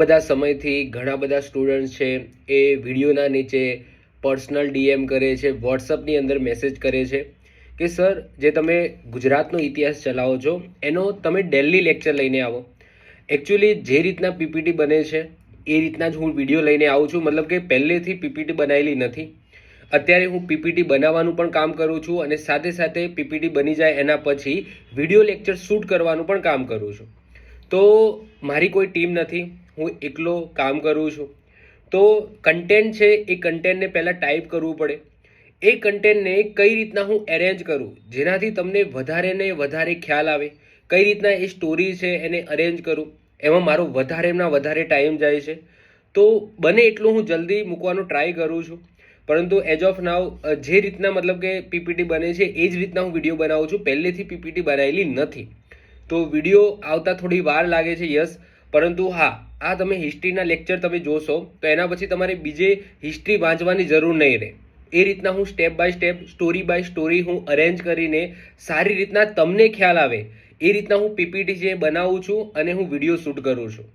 બધા સમયથી ઘણા બધા સ્ટુડન્ટ્સ છે, એ વિડીયોના નીચે પર્સનલ ડીએમ કરે છે વોટ્સઅપની અંદર મેસેજ કરે છે કે સર જે તમે ગુજરાતનો ઇતિહાસ ચલાવો છો, એનો તમે ડેલી લેક્ચર લઈને આવો. એકચ્યુઅલી જે રીતના પીપીટી બને છે, એ રીતના જ હું વીડિયો લઈને આવું છું. મતલબ કે પહેલેથી પીપીટી બનાવેલી નથી. અત્યારે હું પીપીટી બનાવવાનું પણ કામ કરું છું અને સાથે સાથે પીપીટી બની જાય એના પછી વીડિયો લેક્ચર શૂટ કરવાનું પણ કામ કરું છું. તો મારી કોઈ ટીમ નથી. હું એકલો કામ કરું છું. તો કન્ટેન્ટ છે, એ કન્ટેન્ટને પહેલાં ટાઈપ કરવું પડે. એ કન્ટેન્ટને કઈ રીતના હું એરેન્જ કરું? જેનાથી તમને વધારે ને વધારે ખ્યાલ આવે. કઈ રીતના એ સ્ટોરી છે, એને અરેન્જ કરું? એમાં મારો વધારેમાં વધારે ટાઈમ જાય છે. તો બને એટલું હું જલ્દી મૂકવાનો ટ્રાય કરું છું. પરંતુ એજ ઓફ નાવ જે રીતના મતલબ કે પીપીટી બને છે, એ જ રીતના હું વીડિયો બનાવું છું. પહેલેથી પીપીટી બનાવેલી નથી. તો વીડિયો આવતા થોડી વાર લાગે છે યસ પરંતુ હા આ તમે હિસ્ટ્રીના લેક્ચર તમે જોશો, તો એના પછી તમારે બીજે હિસ્ટ્રી વાંચવાની જરૂર નહીં રહે. એ રીતના હું step by step story by story હું અરેન્જ કરીને સારી રીતના તમને ખ્યાલ આવે. એ રીતના હું પીપીટી જે બનાવું છું અને હું વીડિયો શૂટ કરું છું.